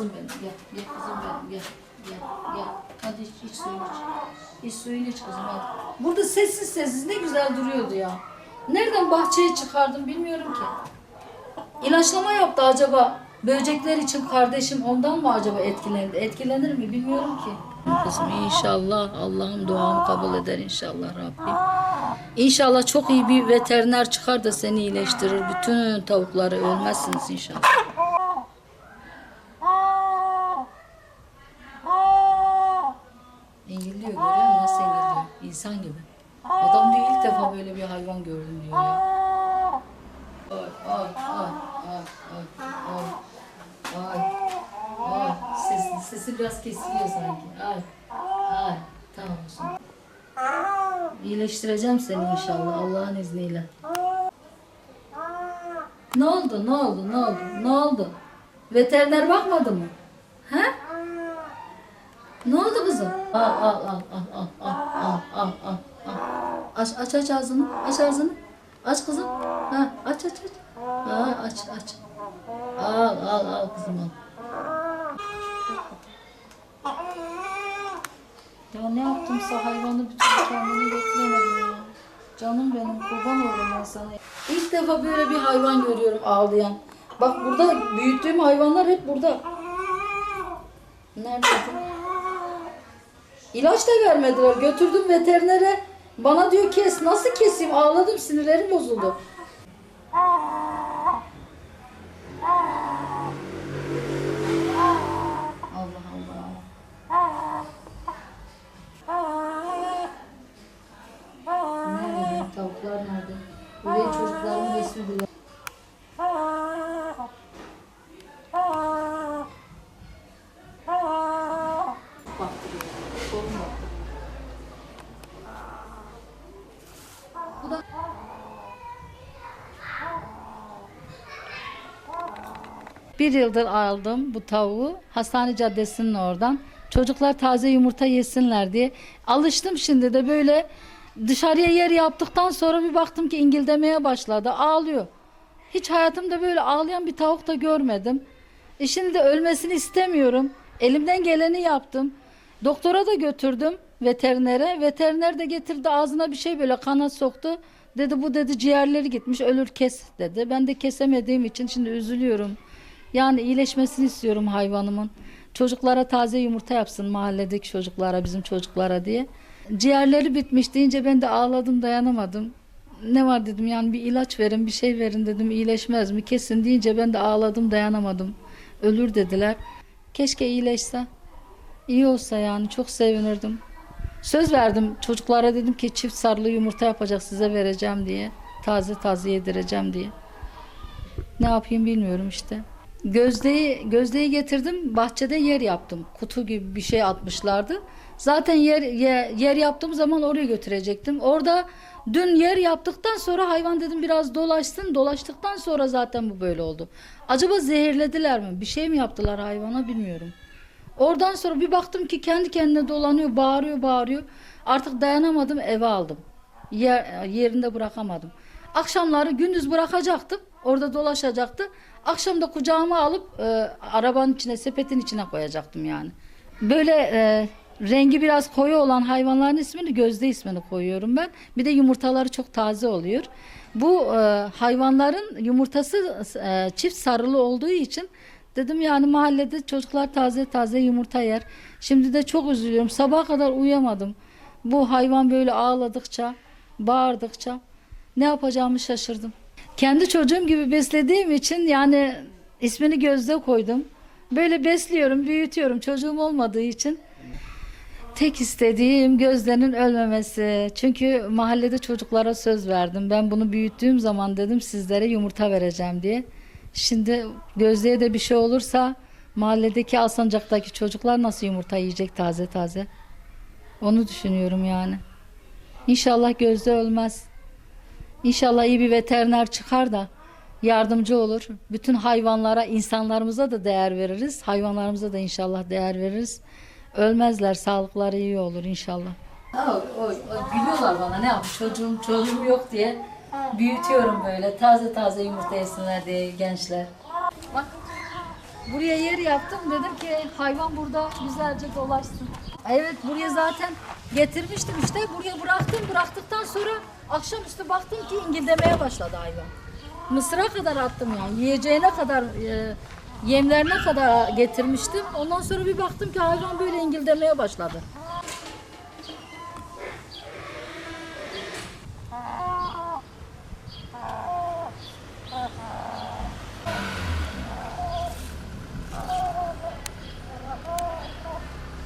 kızım benim gel. Gel kızım benim gel. Gel gel. Hadi iç, iç suyunu iç. İç suyunu iç kızım hadi. Burada sessiz sessiz ne güzel duruyordu ya. Nereden bahçeye çıkardım bilmiyorum ki. İlaçlama yaptı acaba. Böcekler için kardeşim ondan mı acaba etkilendi? Etkilenir mi bilmiyorum ki. Kızım inşallah Allah'ım duamı kabul eder inşallah Rabbim. İnşallah çok iyi bir veteriner çıkar da seni iyileştirir. Bütün tavukları ölmezsiniz inşallah. İnsan gibi. Adam diyor ilk defa böyle bir hayvan gördüm diyor ya. Ay ay ay ay ay ay ay ay sesi, sesi biraz kesiliyor sanki. Ay ay tamam olsun. İyileştireceğim seni inşallah Allah'ın izniyle. Ne oldu? Ne oldu? Ne oldu? Ne oldu? Veteriner bakmadı mı? He? Ne oldu kızım? Al al al al al al al al al. Aç aç aç ağzını. Aç ağzını. Aç kızım. Ha aç aç aç. Ha aç aç. Al al al kızım al. Ya ne yaptımsa hayvanı türlü kendine getiremedim ya. Canım benim kurban olurum ben sana. İlk defa böyle bir hayvan görüyorum ağlayan. Bak burada büyüttüğüm hayvanlar hep burada. Nerede? İlaç da vermediler. Götürdüm veterinere. Bana diyor kes. Nasıl keseyim? Ağladım. Sinirlerim bozuldu. Allah Allah. Nerede tavuklar nerede? Buraya çocuklarımın resmi bile. Bir yıldır aldım bu tavuğu hastane caddesinin oradan. Çocuklar taze yumurta yesinler diye. Alıştım şimdi de böyle dışarıya yer yaptıktan sonra bir baktım ki ingildemeye başladı. Ağlıyor. Hiç hayatımda böyle ağlayan bir tavuk da görmedim. E şimdi de ölmesini istemiyorum. Elimden geleni yaptım. Doktora da götürdüm veterinere. Veteriner de getirdi ağzına bir şey böyle kanat soktu. Dedi bu dedi ciğerleri gitmiş ölür kes dedi. Ben de kesemediğim için şimdi üzülüyorum. Yani iyileşmesini istiyorum hayvanımın. Çocuklara taze yumurta yapsın mahalledeki çocuklara, bizim çocuklara diye. Ciğerleri bitmiş deyince ben de ağladım dayanamadım. Ne var dedim yani bir ilaç verin bir şey verin dedim iyileşmez mi kesin deyince ben de ağladım dayanamadım. Ölür dediler. Keşke iyileşse. İyi olsa yani çok sevinirdim. Söz verdim çocuklara dedim ki çift sarılı yumurta yapacak size vereceğim diye. Taze taze yedireceğim diye. Ne yapayım bilmiyorum işte. Gözdeyi, gözdeyi getirdim bahçede yer yaptım. Kutu gibi bir şey atmışlardı. Zaten yer, yer, yer yaptığım zaman oraya götürecektim. Orada dün yer yaptıktan sonra hayvan dedim biraz dolaşsın. Dolaştıktan sonra zaten bu böyle oldu. Acaba zehirlediler mi? Bir şey mi yaptılar hayvana bilmiyorum. Oradan sonra bir baktım ki kendi kendine dolanıyor, bağırıyor, bağırıyor. Artık dayanamadım, eve aldım. Yer, yerinde bırakamadım. Akşamları gündüz bırakacaktım. Orada dolaşacaktı. Akşam da kucağıma alıp e, arabanın içine, sepetin içine koyacaktım yani. Böyle e, rengi biraz koyu olan hayvanların ismini Gözde ismini koyuyorum ben. Bir de yumurtaları çok taze oluyor. Bu e, hayvanların yumurtası e, çift sarılı olduğu için dedim yani mahallede çocuklar taze taze yumurta yer. Şimdi de çok üzülüyorum. Sabaha kadar uyuyamadım. Bu hayvan böyle ağladıkça, bağırdıkça ne yapacağımı şaşırdım. Kendi çocuğum gibi beslediğim için yani ismini gözde koydum. Böyle besliyorum, büyütüyorum çocuğum olmadığı için. Tek istediğim Gözde'nin ölmemesi. Çünkü mahallede çocuklara söz verdim. Ben bunu büyüttüğüm zaman dedim sizlere yumurta vereceğim diye. Şimdi Gözde'ye de bir şey olursa mahalledeki Alsancak'taki çocuklar nasıl yumurta yiyecek taze taze? Onu düşünüyorum yani. İnşallah Gözde ölmez. İnşallah iyi bir veteriner çıkar da yardımcı olur. Bütün hayvanlara, insanlarımıza da değer veririz. Hayvanlarımıza da inşallah değer veririz. Ölmezler, sağlıkları iyi olur inşallah. O, o, o, gülüyorlar bana ne yap çocuğum çocuğum yok diye büyütüyorum böyle taze taze yumurta yesinler diye gençler. Buraya yer yaptım. Dedim ki hayvan burada güzelce dolaşsın. Evet buraya zaten getirmiştim işte. Buraya bıraktım. Bıraktıktan sonra akşamüstü baktım ki ingildemeye başladı hayvan. Mısıra kadar attım yani. Yiyeceğine kadar e, yemlerine kadar getirmiştim. Ondan sonra bir baktım ki hayvan böyle ingildemeye başladı.